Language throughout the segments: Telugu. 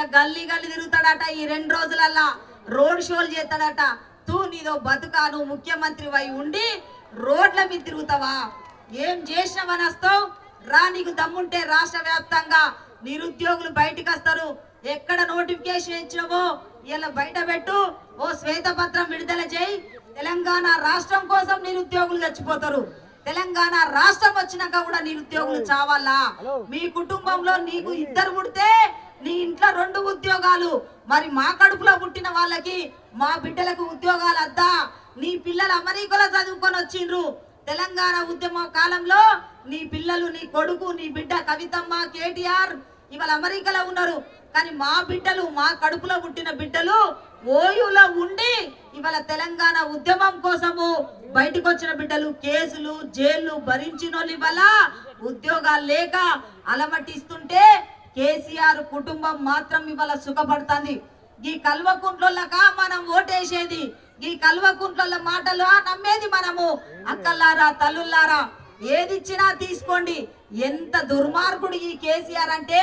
ఇక గల్లీ గల్లీ తిరుగుతాడట. ఈ రెండు రోజులల్లా రోడ్ షోలు చేస్తాడట. తూ నీదో బతుకా నువ్వు ముఖ్యమంత్రి వై ఉండి రోడ్ల మీద తిరుగుతావా? ఏం చేసినావని వస్తావు రా నీకు దమ్ముంటే రాష్ట్ర వ్యాప్తంగా నిరుద్యోగులు బయటికి వస్తారు ఎక్కడ నోటిఫికేషన్ ఇచ్చినావో ఇలా బయట పెట్టు. ఓ శ్వేతపత్రం విడుదల చేయి. తెలంగాణ రాష్ట్రం కోసం నిరుద్యోగులు చచ్చిపోతారు. తెలంగాణ రాష్ట్రం వచ్చినాక కూడా నిరుద్యోగులు చావాలా? మీ కుటుంబంలో నీకు ఇద్దరు పుడితే నీ ఇంట్లో రెండు ఉద్యోగాలు. మరి మా కడుపులో పుట్టిన వాళ్ళకి మా బిడ్డలకు ఉద్యోగాలు అద్దా నీ పిల్లలు అమెరికాలో చదువుకొని వచ్చిండ్రు. తెలంగాణ ఉద్యమ కాలంలో నీ పిల్లలు నీ కొడుకు నీ బిడ్డ కవితమ్మ కేటీఆర్ ఇవాళ అమెరికాలో ఉన్నారు. కానీ మా బిడ్డలు మా కడుపులో పుట్టిన బిడ్డలు ఓయూలో ఉండి ఇవాళ తెలంగాణ ఉద్యమం కోసము బయటకు వచ్చిన బిడ్డలు కేసులు జైళ్ళు భరించిన వాళ్ళు ఇవాళ ఉద్యోగాలు లేక అలమటిస్తుంటే కేసీఆర్ కుటుంబం మాత్రం ఇవాళ సుఖపడుతుంది. ఈ కల్వకుంట్లక మనం ఓటేసేది. ఈ కల్వకుంట్ల మాటలు నమ్మేది మనము. అక్కల్లారా తల్లుల్లారా ఏదిచ్చినా తీసుకోండి. ఎంత దుర్మార్గుడు ఈ కేసీఆర్ అంటే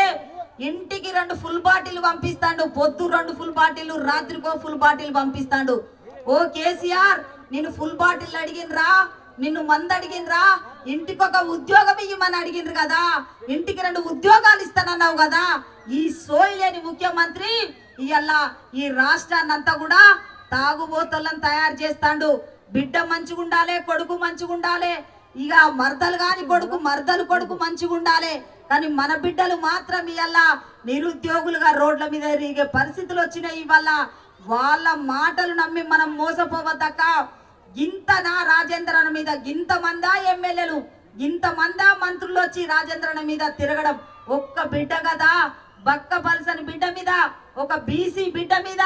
ఇంటికి రెండు ఫుల్ బాటిల్ పంపిస్తాడు పొద్దు రెండు ఫుల్ బాటిల్ రాత్రికో ఫుల్ బాటిల్ పంపిస్తాడు. ఓ కేసీఆర్ నేను ఫుల్ బాటిల్ అడిగినరా? నిన్ను మంది అడిగినరా ఇంటికి ఒక ఉద్యోగం ఇవ్వమని అడిగినరు కదా? ఇంటికి రెండు ఉద్యోగాలు ఇస్తానన్నావు కదా? ఈ సోల్యని ముఖ్యమంత్రి ఇవాళ ఈ రాష్ట్రాన్ని అంతా కూడా తాగుబోతులను తయారు చేస్తాడు. బిడ్డ మంచిగా కొడుకు మంచిగుండాలే ఇక మరదలు కాని కొడుకు మరదలు కొడుకు మంచిగా ఉండాలి కానీ మన బిడ్డలు మాత్రం ఇవల్ల నిరుద్యోగులుగా రోడ్ల మీద తిరిగే పరిస్థితులు వచ్చినాయి ఇవల్ల వాళ్ళ మాటలు నమ్మి మనం మోసపోవద్దక్క. గింత నా రాజేంద్రన మీద గింత మందా ఎమ్మెల్యేలు? ఇంత మందా మంత్రులు వచ్చి రాజేంద్రన మీద తిరగడం? ఒక్క బిడ్డ కదా బక్క పల్సని బిడ్డ మీద ఒక బీసీ బిడ్డ మీద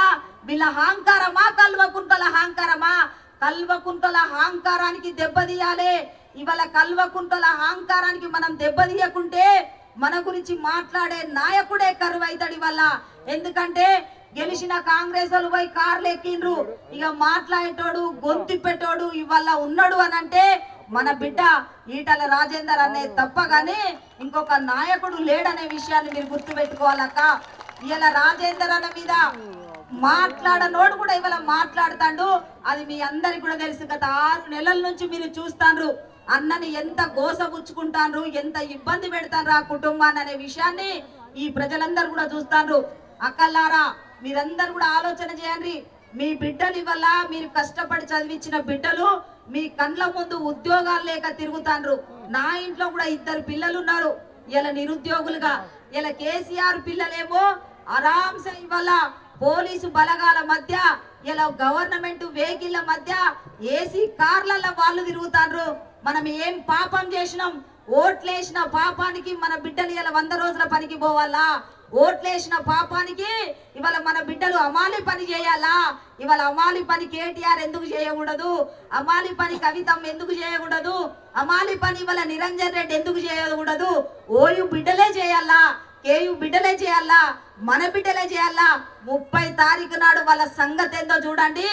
వీళ్ళ హాంకారమా కల్వకుంటల హాంకారమా కల్వకుంటల హాంకారానికి దెబ్బతీయాలి ఇవాళ కల్వకుంటల హాంకారానికి మనం దెబ్బతీయకుంటే మన గురించి మాట్లాడే నాయకుడే కరువు అవుతాడు ఇవాళ. ఎందుకంటే గెలిచిన కాంగ్రెస్ వాళ్ళు పోయి కార్లు ఎక్కిండ్రు. ఇక మాట్లాడేటోడు గొంతు పెట్టోడు ఇవాళ ఉన్నాడు అని అంటే మన బిడ్డ ఈటల రాజేందర్ అనే తప్పగానే ఇంకొక నాయకుడు లేడనే విషయాన్ని మీరు గుర్తు పెట్టుకోవాలక్క ఇవాళ రాజేందర్ అన్న మీద మాట్లాడనోడు కూడా ఇవాళ మాట్లాడతాడు. అది మీ అందరికి కూడా తెలుసు గత ఆరు నెలల నుంచి మీరు చూస్తాండ్రు. అన్నని ఎంత గోసపుచ్చుకుంటాను ఎంత ఇబ్బంది పెడతాను ఆ కుటుంబాన్ని అనే విషయాన్ని ఈ ప్రజలందరూ కూడా చూస్తాండ్రు. అక్కల్లారా మీరందరూ కూడా ఆలోచన చేయండి. మీ బిడ్డలు ఇవల్ల మీరు కష్టపడి చదివించిన బిడ్డలు మీ కండ్ల ముందు ఉద్యోగాలు లేక తిరుగుతాండ్రు. నా ఇంట్లో కూడా ఇద్దరు పిల్లలు ఉన్నారు ఇలా నిరుద్యోగులుగా. ఇలా కేసీఆర్ పిల్లలేమో ఆరాంసే ఇవాళ పోలీసు బలగాల మధ్య ఇలా గవర్నమెంట్ వెహికల్ల మధ్య ఏసీ కార్లలో వాళ్ళు తిరుగుతాండ్రు. మనం ఏం పాపం చేసినాం? ఓట్లేసిన పాపానికి మన బిడ్డలు ఇలా వంద రోజుల పనికి పోవాలా? ఓట్లేసిన పాపానికి ఇవాళ మన బిడ్డలు అమాలి పని చేయాలా? ఇవాళ అమాలి పని కేటీఆర్ ఎందుకు చేయకూడదు? అమాలి పని కవితం ఎందుకు చేయకూడదు? అమాలి పని ఇవాళ నిరంజన్ రెడ్డి ఎందుకు చేయకూడదు? ఓయు బిడ్డలే చేయాలా? కేయు బిడ్డలే చేయాలా? మన బిడ్డలే చేయాలా? ముప్పై తారీఖు నాడు వాళ్ళ సంగతి ఏందో చూడండి.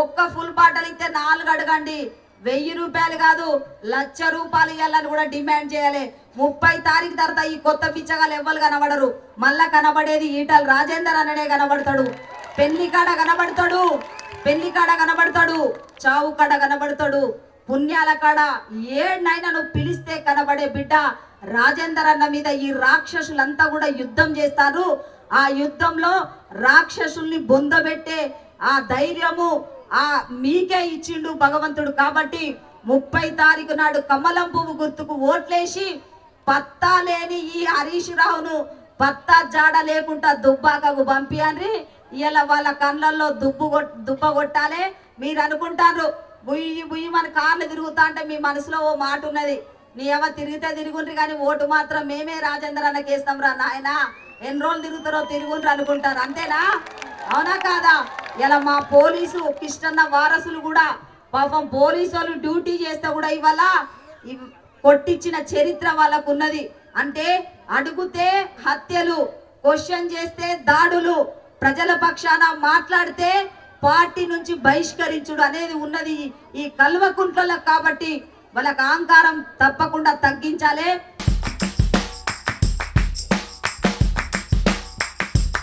ఒక్క ఫుల్ బాటలు ఇస్తే నాలుగు అడగండి. వెయ్యి రూపాయలు కాదు లక్ష రూపాయలు ఇవ్వాలని కూడా డిమాండ్ చేయాలి. ముప్పై తారీఖు తర్వాత ఈ కొత్త పిచ్చగాలు ఎవ్వరు కనబడరు. మళ్ళా కనబడేది ఈటల్ రాజేందర్ అననే కనబడతాడు. పెళ్ళి కాడ కనబడతాడు. పెళ్ళి కాడ కనబడతాడు. చావు కాడ కనబడతాడు. పుణ్యాల కాడ ఏడనైనా నువ్వు పిలిస్తే కనబడే బిడ్డ రాజేందర్ అన్న మీద ఈ రాక్షసులంతా కూడా యుద్ధం చేస్తారు. ఆ యుద్ధంలో రాక్షసుల్ని బొందబెట్టే ఆ ధైర్యము ఆ మీకే ఇచ్చిండు భగవంతుడు కాబట్టి ముప్పై తారీఖు నాడు కమలం పువ్వు గుర్తుకు ఓట్లేసి పత్తా లేని ఈ హరీష్ రావును పత్తా జాడ లేకుండా దుబ్బాకకు పంపియండి ఇలా వాళ్ళ కళ్ళల్లో దుబ్బు దుబ్బ కొట్టాలి. మీరు అనుకుంటారు బుయ్యి బుయ్యి మన కార్లు తిరుగుతా అంటే మీ మనసులో ఓ మాట ఉన్నది. నీ ఎవ తిరిగితే తిరుగుండ్రి కానీ ఓటు మాత్రం మేమే రాజేంద్ర అన్నకి వేస్తాం రా నాయన. ఎన్ని రోజులు తిరుగుతారో తిరుగుండ్రు అనుకుంటారు అంతేనా? అవునా కాదా? ఇలా మా పోలీసు కిష్టన్న వారసులు కూడా పాపం పోలీసు వాళ్ళు డ్యూటీ చేస్తే కూడా ఇవాళ కొట్టించిన చరిత్ర వాళ్ళకు ఉన్నది అంటే అడుగుతే హత్యలు క్వశ్చన్ చేస్తే దాడులు ప్రజల పక్షాన మాట్లాడితే పార్టీ నుంచి బహిష్కరించుడు అనేది ఉన్నది ఈ కల్వకుంట్లలో కాబట్టి వాళ్ళకి అహంకారం తప్పకుండా తగ్గించాలి.